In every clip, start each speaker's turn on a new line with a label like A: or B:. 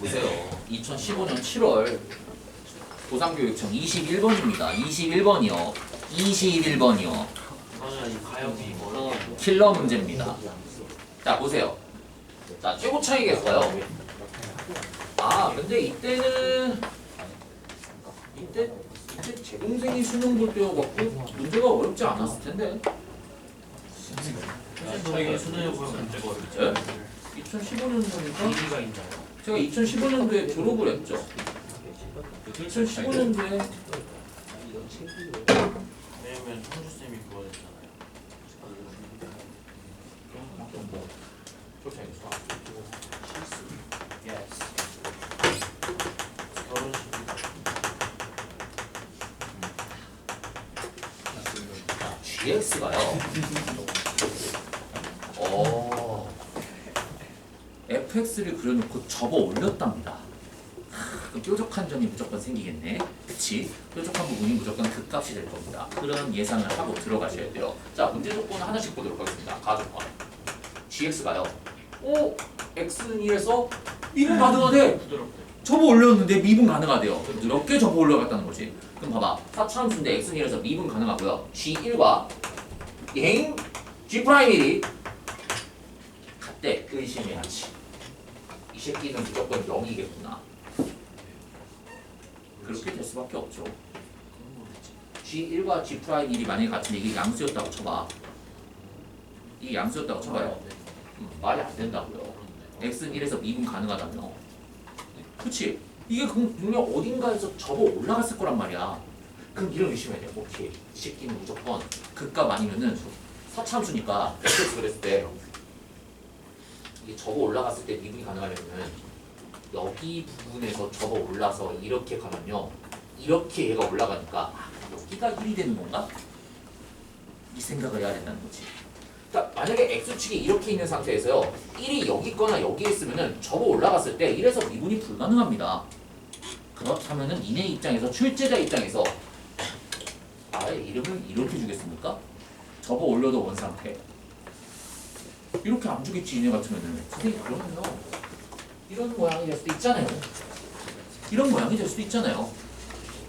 A: 보세요. 2015년 7월 도상교육청 21번입니다. 21번이요. 21번이요.
B: 저는 이 가역이 뭐라고
A: 킬러 문제입니다. 자 보세요. 자 최고 차이겠어요. 아 근데 이때는 이때 이때 제 동생이 수능 볼 때여갖고 문제가 어렵지 않았을 텐데.
B: 저희 수능에 보면 문제가 어렵죠
A: 예? 2015년도니까
B: 의미가 있나요?
A: 제가 2015년도에 졸업을 했죠. 2015년도에
B: 왜냐면 청주쌤이 그거 했잖아요
A: 뭐 좋다 있어.
B: 결혼식
A: GX가요. 어. FX를 그려놓고 접어 올렸답니다. 하, 뾰족한 점이 무조건 생기겠네. 그치? 뾰족한 부분이 무조건 극값이 될 겁니다. 그런 예상을 하고 들어가셔야 돼요. 자, 문제 조건 하나씩 보도록 하겠습니다. 가조건. GX가요. 오, X는 1에서 미분 가능하대.
B: 부드럽게
A: 접어 올렸는데 미분 가능하대요. 부드럽게 접어 올라갔다는 거지. 그럼 봐봐. 4차함수인데 x는 1에서 미분 가능하고요. g1과 행 g'1이 같대. 의심해야지. 이 새끼는 무조건 0이겠구나. 그렇게 될 수밖에 없죠. g1과 g'1이 만약에 같은데 이게 양수였다고 쳐봐. 이게 양수였다고 쳐봐요. 음, 말이 안 된다고요. x는 1에서 미분 가능하다며. 그치? 이게 그럼 분명 어딘가에서 접어 올라갔을 거란 말이야. 그럼 이런 의심해야 돼. 오케이. 이 새끼는 무조건 극값 아니면은 사참수니까 그랬을 때 이게 접어 올라갔을 때 미분이 가능하려면은 여기 부분에서 접어 올라서 이렇게 가면요. 이렇게 얘가 올라가니까 아, 여기가 1이 되는 건가? 이 생각을 해야 된다는 거지. 그러니까 만약에 x축이 이렇게 있는 상태에서요 1이 여기 있거나 여기에 있으면은 접어 올라갔을 때 1에서 미분이 불가능합니다 그렇다면 은 이네 입장에서 출제자 입장에서 아예 이름을 이렇게 주겠습니까? 접어 올려도 원 상태 이렇게 안 주겠지 이네 같으면은 선생님 그러면요 이런 모양이 될 수도 있잖아요 이런 모양이 될 수도 있잖아요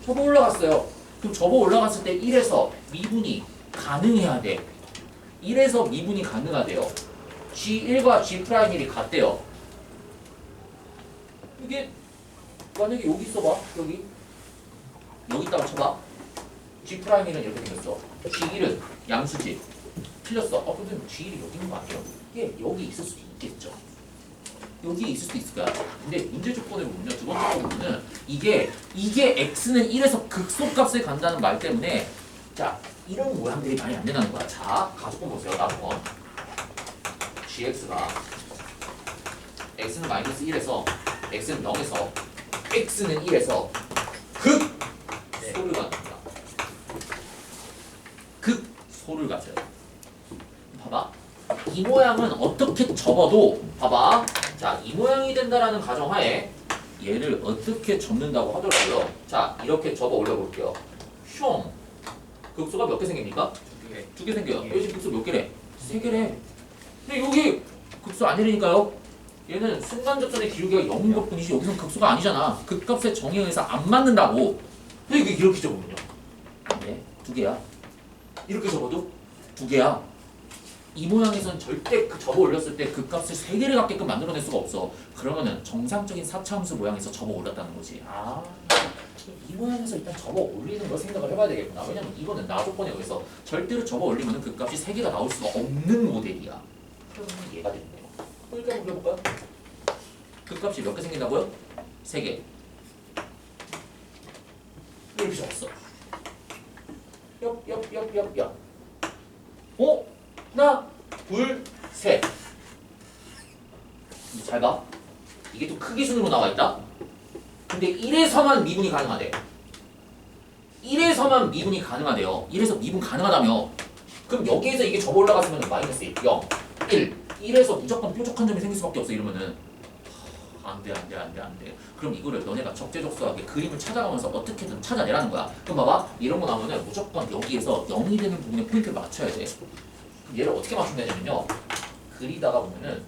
A: 접어 올라갔어요 그럼 접어 올라갔을 때 1에서 미분이 가능해야 돼 1에서 미분이 가능하대요. G1과 G'1이 같대요. 이게 만약에 여기 있어봐. 여기. 여기 있다고 쳐봐. G'1은 이렇게 생겼어. G1은 양수지. 틀렸어. 어, 근데 G1이 여기 있는 거 아니에요? 이게 여기 있을 수도 있겠죠. 여기 있을 수도 있을 거야. 근데 문제 조건을 보면요. 두 번째 거 보면은 이게 이게 x는 1에서 극소값을 간다는 말 때문에 자 이런 모양들이 많이 안 된다는 거야. 자, 가족분 보세요. 나중에 gx가 x는 마이너스 1에서 x는 0에서 x는 1에서 극 소를 갖습니다. 극 소를 가져요. 봐봐. 이 모양은 어떻게 접어도 봐봐. 자, 이 모양이 된다라는 가정하에 얘를 어떻게 접는다고 하더라고요. 자, 이렇게 접어 올려볼게요. 슝. 극소가 몇 개 생깁니까? 두 개 생겨요. 여기 지금 극소 몇 개래? 세 개래. 근데 여기 극소 아니라니까요. 얘는 순간 접선의 기울기가 0인 것 뿐이지 여기선 극소가 아니잖아. 극값의 정의에 의해서 안 맞는다고. 근데 이게 이렇게 접으면요. 네, 두 개야. 이렇게 접어도 두 개야. 이 모양에선 절대 그 접어 올렸을 때 그 값을 세 개를 갖게끔 만들어낼 수가 없어. 그러면은 정상적인 사차함수 모양에서 접어 올렸다는 거지. 아, 이 모양에서 일단 접어 올리는 걸 생각을 해봐야 되겠구나. 왜냐면 이거는 나 조건에 의해서 절대로 접어 올리면은 그 값이 세 개가 나올 수가 없는 모델이야. 그러면 얘가 되겠네요. 그러니까 한번 해볼까요? 그 값이 몇 개 생긴다고요? 세 개. 이렇게 적었어. 옆, 옆, 옆, 옆, 옆. 어? 하나, 둘, 셋. 잘 봐. 이게 또 크기 순으로 나와 있다. 근데 1에서만 미분이 가능하대. 1에서만 미분이 가능하대요. 1에서 미분 가능하다며. 그럼 여기에서 이게 접어 올라갔으면 마이너스 1, 0, 1. 1에서 무조건 뾰족한 점이 생길 수밖에 없어 이러면은 하, 안 돼, 안 돼, 안 돼, 안 돼. 그럼 이거를 너네가 적재적소하게 그림을 찾아가면서 어떻게든 찾아내라는 거야. 그럼 봐봐. 이런 거 나오면은 무조건 여기에서 0이 되는 부분에 포인트를 맞춰야 돼. 얘를 어떻게 맞추면 되냐면요. 그리다가 보면은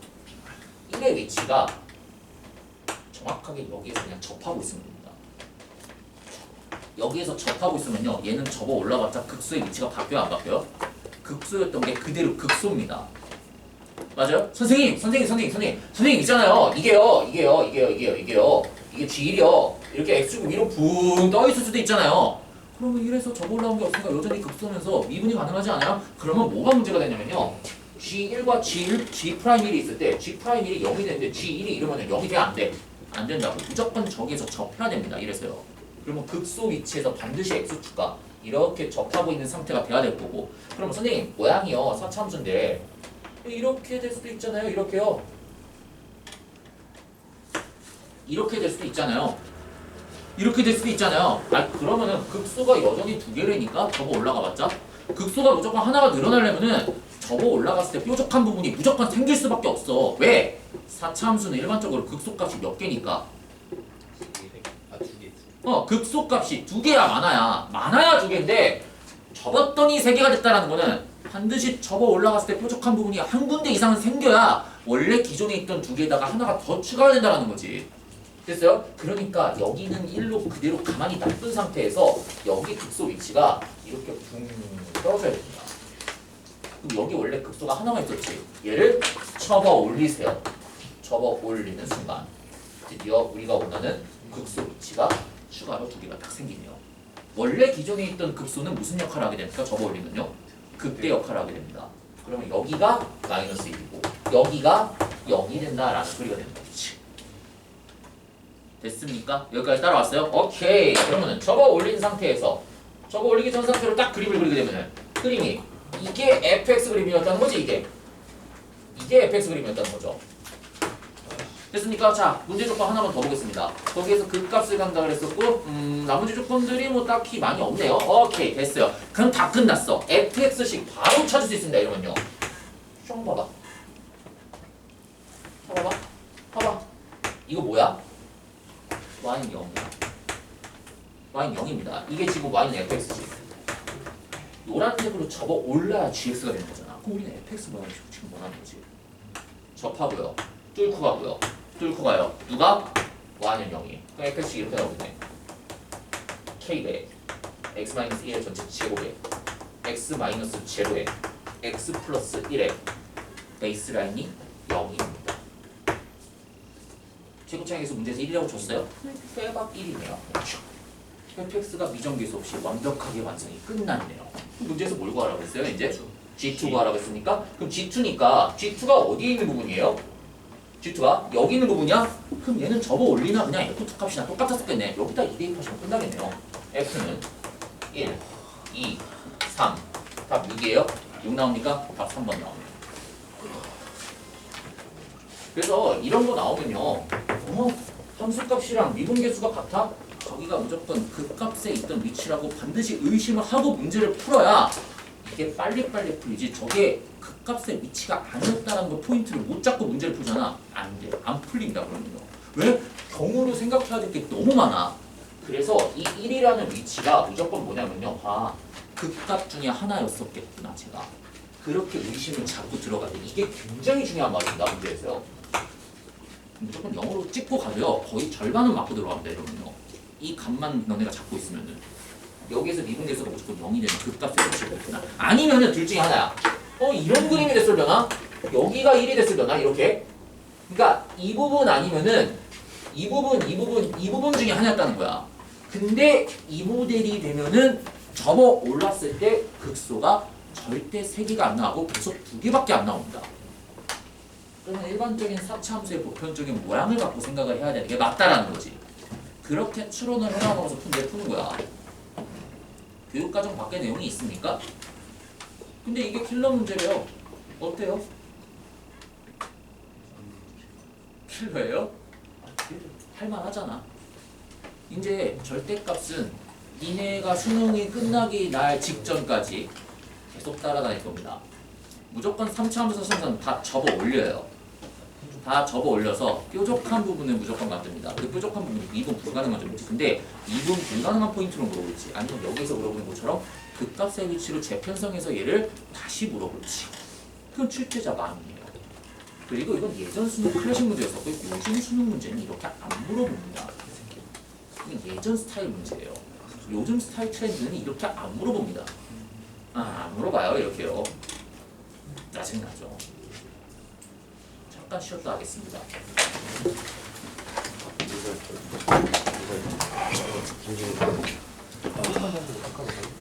A: 1의 위치가 정확하게 여기에서 그냥 접하고 있으면 됩니다. 여기에서 접하고 있으면요. 얘는 접어 올라갔자 극소의 위치가 바뀌어요 안 바뀌어요? 극소였던 게 그대로 극소입니다. 맞아요? 선생님, 선생님, 선생님, 선생님, 선생님 있잖아요. 이게요, 이게요, 이게요, 이게요, 이게요. 이게 G1이요. 이렇게 X축 위로 붕 떠 있을 수도 있잖아요. 그러면 1에서 접어 올라온 게 없으니까 여전히 극소면서 미분이 가능하지 않아요? 그러면 뭐가 문제가 되냐면요. G1과 G1, G'1이 있을 때 G'1이 0이 되는데 G1이 이러면 0이 돼? 안 돼? 안 된다고. 무조건 저기에서 접해야 됩니다. 이래서요. 그러면 극소 위치에서 반드시 X축과 이렇게 접하고 있는 상태가 돼야 될 거고 그러면 선생님 모양이요 사차함수인데 이렇게 될 수도 있잖아요 이렇게요 이렇게 될 수도 있잖아요 이렇게 될 수도 있잖아요. 아 그러면은 극소가 여전히 두 개라니까 접어 올라가 봤자? 극소가 무조건 하나가 늘어나려면은 접어 올라갔을 때 뾰족한 부분이 무조건 생길 수밖에 없어. 왜? 사차함수는 일반적으로 극소값이 몇 개니까.
C: 아두개
A: 어. 극소값이 두 개야 많아야. 많아야 두 개인데 접었더니 세 개가 됐다라는 거는 반드시 접어 올라갔을 때 뾰족한 부분이 한 군데 이상은 생겨야 원래 기존에 있던 두 개에다가 하나가 더 추가가 된다는 거지 됐어요? 그러니까 여기는 1로 그대로 가만히 놔둔 상태에서 여기 극소 위치가 이렇게 붕 떨어져야 됩니다 그럼 여기 원래 극소가 하나가 있었지 얘를 접어 올리세요 접어 올리는 순간 드디어 우리가 원하는 극소 위치가 추가로 두 개가 딱 생기네요. 원래 기존에 있던 극소는 무슨 역할을 하게 됩니까? 접어 올리면요. 극대 역할을 하게 됩니다. 그러면 여기가 마이너스 1이고 여기가 0이 된다라는 소리가 거지. 됐습니까? 여기까지 따라왔어요? 오케이. 그러면은 접어 올린 상태에서 접어 올리기 전 상태로 딱 그림을 그리게 되면은 그림이 이게 fx 그림이었다는 거지 이게 이게 fx 그림이었다는 거죠. 됐습니까? 자, 문제 조건 하나만 더 보겠습니다. 거기에서 극값을 간다 그랬었고, 음, 나머지 조건들이 뭐 딱히 많이 없네요. 오케이, 됐어요. 그럼 다 끝났어. fx식 바로 찾을 수 있습니다. 이러면요. 숑 봐봐. 봐봐. 봐봐. 이거 뭐야? Y는 0이야. y는 0입니다. 이게 지금 y는 fx지. 노란색으로 접어 올라야 gx가 되는 거잖아. 그럼 우리는 fx 모양을 지금 원하는 거지. 접하고요. 뚫고 가고요. 뚫고 가요. 누가? y는 0이. 그럼 fx 이렇게 나오겠네. k배 x 마이너스 1의 전체 제곱에 x 마이너스 제로에 x 플러스 1의 베이스 라인이 0입 제곱창에서 문제에서 1이라고 줬어요? 빼박 1이네요. fx가 미정계수 없이 완벽하게 완성이 끝났네요. 문제에서 뭘 구하라고 했어요? 이제 G2 구하라고 했으니까 그럼 G2니까 G2가 어디에 있는 부분이에요? G2가 여기 있는 부분이야? 그럼 얘는 접어 올리나 그냥 F2 값이나 똑같았었겠네. 여기다 2 대입하시면 끝나겠네요. F는 1, 2, 3. 답 6이에요? 6 나옵니까? 답 3번 나옵니다. 그래서 이런 거 나오면요. 어? 함수값이랑 미분계수가 같아? 저기가 무조건 그 값에 있던 위치라고 반드시 의심을 하고 문제를 풀어야 이게 빨리빨리 풀리지 저게 그 값의 위치가 아니었다는 거 포인트를 못 잡고 문제를 풀잖아 안 돼. 안 풀린다 그러면요 왜? 경우로 생각해야 될 게 너무 많아 그래서 이 1이라는 위치가 무조건 뭐냐면요 아, 그 값 중에 하나였었겠구나 제가 그렇게 의심을 들어가야 돼 이게 굉장히 중요한 말입니다 문제에서요 무조건 영어로 찍고 가도요. 거의 절반은 맞고 들어갑니다 이러면요. 이 값만 너네가 잡고 있으면은. 여기에서 미분계수가 무조건 0이 되는 극값의 위치가 있구나. 아니면은 둘 중에 하나야. 어 이런 그림이 됐을려나 여기가 1이 됐을려나 이렇게? 그러니까 이 부분 아니면은 이 부분 이 부분 이 부분 중에 하나였다는 거야. 근데 이 모델이 되면은 접어 올랐을 때 극소가 절대 세 개가 안 나오고 계속 두 개밖에 안 나옵니다 그러면 일반적인 사차함수의 보편적인 모양을 갖고 생각을 해야 되는 게 맞다라는 거지 그렇게 추론을 해나가면서 문제 푸는 거야. 교육과정 밖에 내용이 있습니까? 근데 이게 킬러 문제래요. 어때요? 킬러예요? 할만하잖아. 이제 절대값은 니네가 수능이 끝나기 날 직전까지 계속 따라다닐 겁니다. 무조건 3차 함수 선선 다 접어 올려요. 다 접어 올려서 뾰족한 부분을 무조건 만듭니다. 그 뾰족한 부분이 미분 불가능한 점이지. 근데 미분 불가능한 포인트로 물어볼지 아니면 여기서 물어보는 것처럼 그 값의 위치로 재편성해서 얘를 다시 물어볼지. 그럼 출제자 마음이에요. 그리고 이건 예전 수능 클래식 문제였었고 요즘 수능 문제는 이렇게 안 물어봅니다. 이건 예전 스타일 문제예요. 요즘 스타일 트렌드는 이렇게 안 물어봅니다. 아, 안 물어봐요 이렇게요. 짜증나죠. 잠깐 쉬었다 하겠습니다. 아,